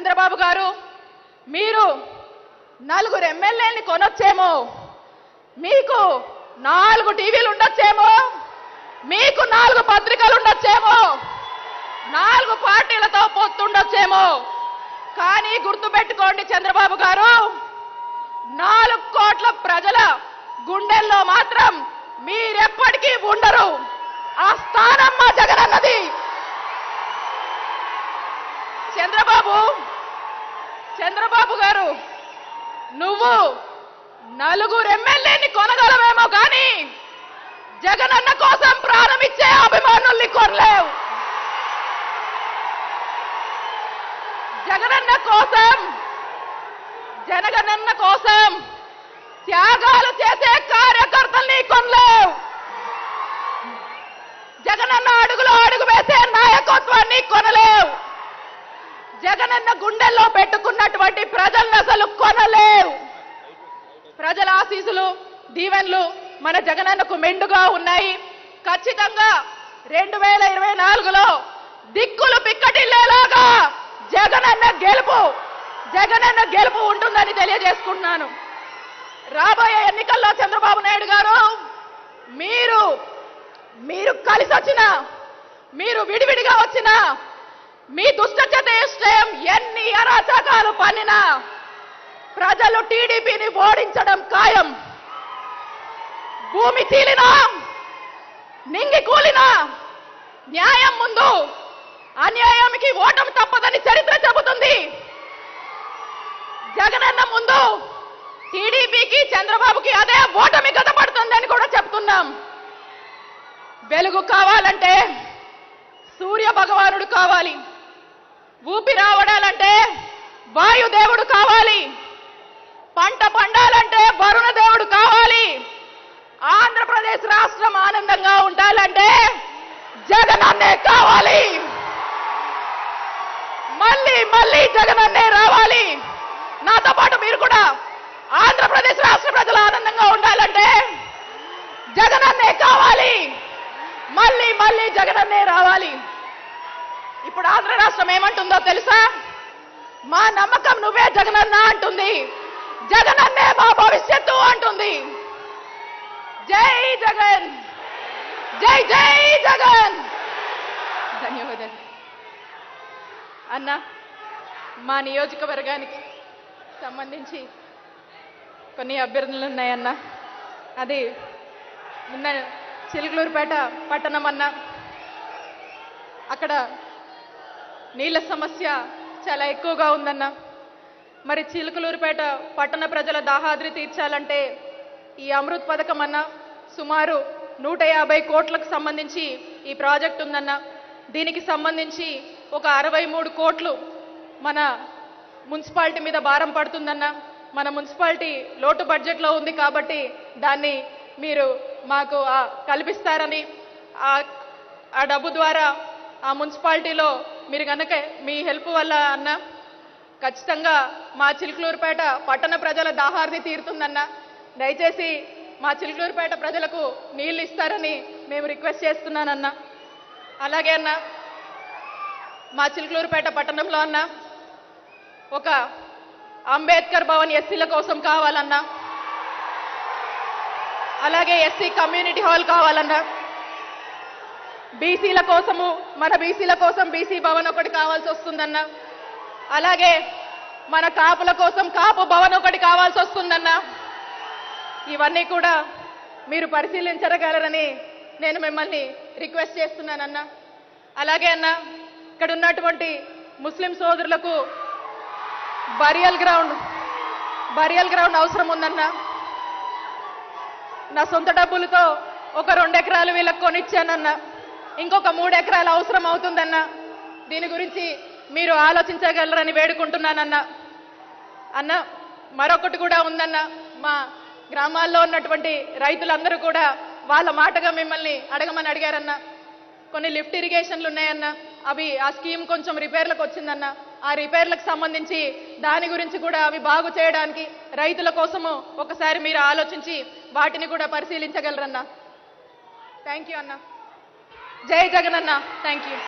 చంద్రబాబు గారు మీరు నలుగురు ఎమ్మెల్యేని కొనొచ్చేమో మీకు నాలుగు టీవీలు ఉండొచ్చేమో మీకు నాలుగు పత్రికలు ఉండొచ్చేమో నాలుగు పార్టీలతో పొత్తుండొచ్చేమో. కానీ గుర్తుపెట్టుకోండి చంద్రబాబు గారు నాలుగు కోట్ల ప్రజల గుండెల్లో మాత్రం మీరెప్పటికీ ఉండరు. ఆ స్థానం మా జగనన్నది. చంద్రబాబు! చంద్రబాబు గారు నువ్వు నలుగురు ఎమ్మెల్యేని కొనగలవేమో కానీ జగనన్న కోసం ప్రారంభించే అభిమానుల్ని కొనలేవు జగనన్న కోసం జనగణన్న కోసం త్యాగాలు చేసే కార్యకర్తల్ని కొనలేవు జగనన్న అడుగులో అడుగు వేసే నాయకత్వాన్ని కొనలేవు జగనన్న గుండెల్లో పెట్టుకున్నటువంటి ప్రజలను అసలు కొనలేవు. ప్రజల ఆశీసులు దీవెన్లు మన జగనన్నకు మెండుగా ఉన్నాయి. ఖచ్చితంగా రెండు వేల ఇరవై నాలుగులో దిక్కులు పిక్కటిల్లేలాగా జగనన్న గెలుపు జగనన్న గెలుపు ఉంటుందని తెలియజేసుకుంటున్నాను. రాబోయే ఎన్నికల్లో చంద్రబాబు నాయుడు గారు మీరు మీరు కలిసి వచ్చినా మీరు విడివిడిగా వచ్చినా మీ దుష్ట చతుష్టయం ఎన్ని అరాచకాలు పన్నినా ప్రజలు టీడీపీని ఓడించడం ఖాయం. భూమి చీలినా నింగి కూలినా న్యాయం ముందు. అన్యాయానికి ఓటమి తప్పదని చరిత్ర చెబుతుంది. జగనన్న ముందు టీడీపీకి చంద్రబాబుకి అదే ఓటమి గతపడుతుందని కూడా చెప్తున్నాం. వెలుగు కావాలంటే సూర్య భగవానుడు కావాలి. ఊపి రావడాలంటే వాయుదేవుడు కావాలి. పంట పండాలంటే వరుణ దేవుడు కావాలి. ఆంధ్రప్రదేశ్ రాష్ట్రం ఆనందంగా ఉండాలంటే జగనన్నే కావాలి. మళ్ళీ మళ్ళీ జగనన్నే రావాలి. నాతో పాటు మీరు కూడా ఆంధ్రప్రదేశ్ రాష్ట్ర ప్రజలు ఆనందంగా ఉండాలంటే జగనన్నే కావాలి. మళ్ళీ మళ్ళీ జగనన్నే రావాలి. ఇప్పుడు ఆంధ్ర రాష్ట్రం ఏమంటుందో తెలుసా? మా నమ్మకం నువ్వే జగనన్న అంటుంది. జగనన్నే మా భవిష్యత్తు అంటుంది. జై జగన్! జై జై జగన్! ధన్యవాదాలు. అన్న మా నియోజకవర్గానికి సంబంధించి కొన్ని అభ్యర్థనలు ఉన్నాయన్న. అది నిన్న చిలుకలూరుపేట పట్టణం అన్న. అక్కడ నీళ్ళ సమస్య చాలా ఎక్కువగా ఉందన్న. మరి చిలుకలూరుపేట పట్టణ ప్రజల దాహాద్రి తీర్చాలంటే ఈ అమృత్ పథకం అన్న సుమారు నూట యాభై కోట్లకు సంబంధించి ఈ ప్రాజెక్ట్ ఉందన్న. దీనికి సంబంధించి ఒక అరవై మూడు కోట్లు మన మున్సిపాలిటీ మీద భారం పడుతుందన్న. మన మున్సిపాలిటీ లోటు బడ్జెట్లో ఉంది కాబట్టి దాన్ని మీరు మాకు కల్పిస్తారని ఆ ఆ డబ్బు ద్వారా ఆ మున్సిపాలిటీలో మీరు కనుక మీ హెల్ప్ వల్ల అన్న ఖచ్చితంగా మా చిలుకలూరుపేట పట్టణ ప్రజల దాహార్ది తీరుతుందన్న దయచేసి మా చిలుకలూరుపేట ప్రజలకు నీళ్ళు ఇస్తారని మేము రిక్వెస్ట్ చేస్తున్నానన్న. అలాగే అన్న మా చిలుకలూరుపేట పట్టణంలో అన్న ఒక అంబేద్కర్ భవన్ ఎస్సీల కోసం కావాలన్నా అలాగే ఎస్సీ కమ్యూనిటీ హాల్ కావాలన్నా బీసీల కోసము మన బీసీల కోసం బీసీ భవన్ ఒకటి కావాల్సి వస్తుందన్న. అలాగే మన కాపుల కోసం కాపు భవన్ ఒకటి కావాల్సి వస్తుందన్న. ఇవన్నీ కూడా మీరు పరిశీలించగలరని నేను మిమ్మల్ని రిక్వెస్ట్ చేస్తున్నానన్న. అలాగే అన్న ఇక్కడ ఉన్నటువంటి ముస్లిం సోదరులకు బరియల్ గ్రౌండ్ బరియల్ గ్రౌండ్ అవసరం ఉందన్న. నా సొంత డబ్బులతో ఒక రెండు ఎకరాలు వీళ్ళకి కొనిచ్చానన్నా. ఇంకొక మూడు ఎకరాలు అవసరం అవుతుందన్న. దీని గురించి మీరు ఆలోచించగలరని వేడుకుంటున్నానన్న. అన్న మరొకటి కూడా ఉందన్న. మా గ్రామాల్లో ఉన్నటువంటి రైతులందరూ కూడా వాళ్ళ మాటగా మిమ్మల్ని అడగమని అడిగారన్న. కొన్ని లిఫ్ట్ ఇరిగేషన్లు ఉన్నాయన్న. అవి ఆ స్కీమ్ కొంచెం రిపేర్లకు వచ్చిందన్న. ఆ రిపేర్లకు సంబంధించి దాని గురించి కూడా అవి బాగు చేయడానికి రైతుల కోసము ఒకసారి మీరు ఆలోచించి వాటిని కూడా పరిశీలించగలరన్న. థ్యాంక్ యూ అన్న. జై జగనన్న. Thank you